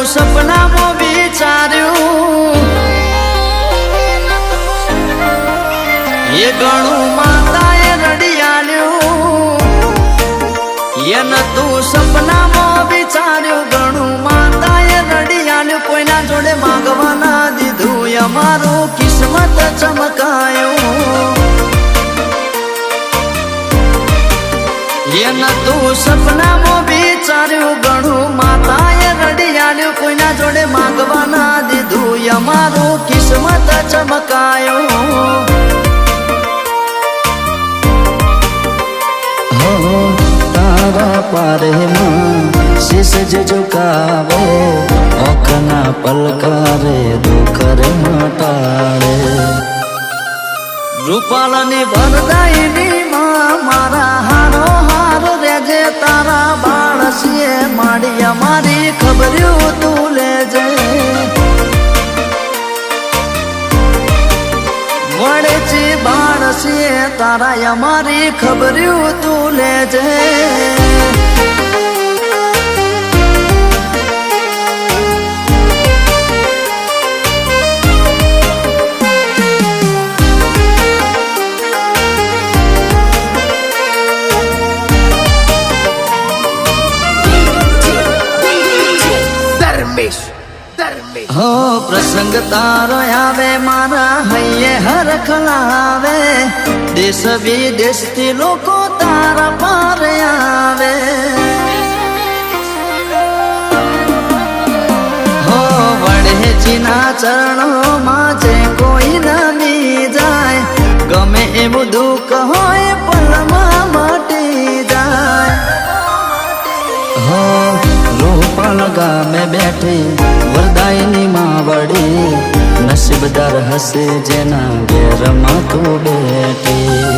તું સપનામાં વિચાર્યું. એ ઘણું માતાએ રડિયાલ્યું. એને તું સપનામાં વિચાર્યું. ઘણું માતાએ રડિયાલ્યું. કોઈના જોડે માંગવાના દીધું. અમારું કિસ્મત ચમકાયું. એને તું સપનામાં વિચાર્યું. ચમકાયું હો તારા પારેમાં શીશ જ ઝુકાવે ઓખના પલકારે બાળસીએ તારા અમારી ખબર્યું તું લેજે. હો, પ્રસંગ તારો આવે, મારા હૈયે હરખલાવે દેશ વિદેશથી લોકો તારા પાર આવે. હો વડેજીના ચરણોમાં જે કોઈ નમી જાય, ગમે એવું દુઃખ હોય, પલમાં મટી જાય. હો, રૂપાલ ગામે બેઠી નસીબદાર હશે જેના ઘેરમાં તું બેઠી.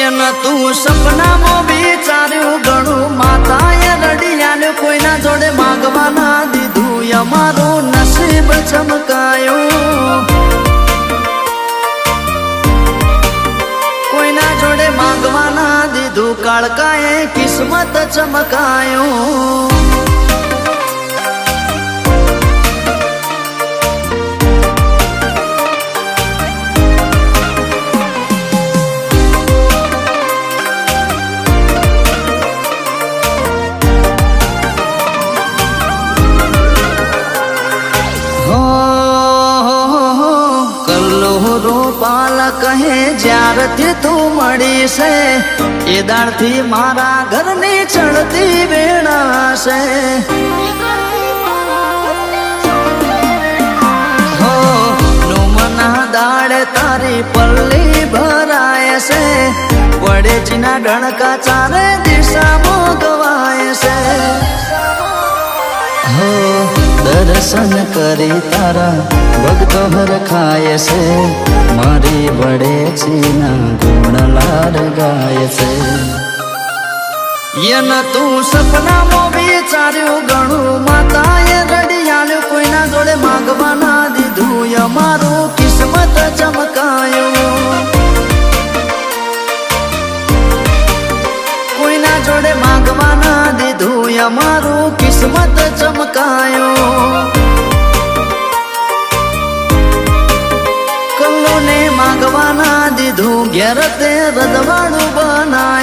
એના તું સપનામાં વિચાર્યું ઘણું માતાએ રડિયાને કોઈના જોડે માંગવાના દીધું. અમારું નસીબ ચમકાયું. કોઈના જોડે માંગવાના દીધું. કાળકાએ કિસ્મત ચમકાયું. રૂપાલ કહે જ્યારથી તું મળી છે, એ દાળથી મારા ઘરની ચડતી વેણાશે હો, નુમના તારી પલ્લી ભરાય છે. વડેજીના ડણકા ચારે દિશામાં દર્શન કરી તારા. ભક્તો હરખાય છે. મારી વડે ચીના ગુણ લાર ગાય છે. યન તું સપનામાં વિચાર્યું ઘણું માતાએ રડિયાળ્યું કોઈના જોડે માગવા ના દીધું. અમારું કિસ્મત ચમકાયું. કોઈના જોડે માગવા ના દીધું. અમારું કિસ્મત ચમકાયો કલ્લોને માંગવા ના દીધું ઘેર તે રજવાડું બના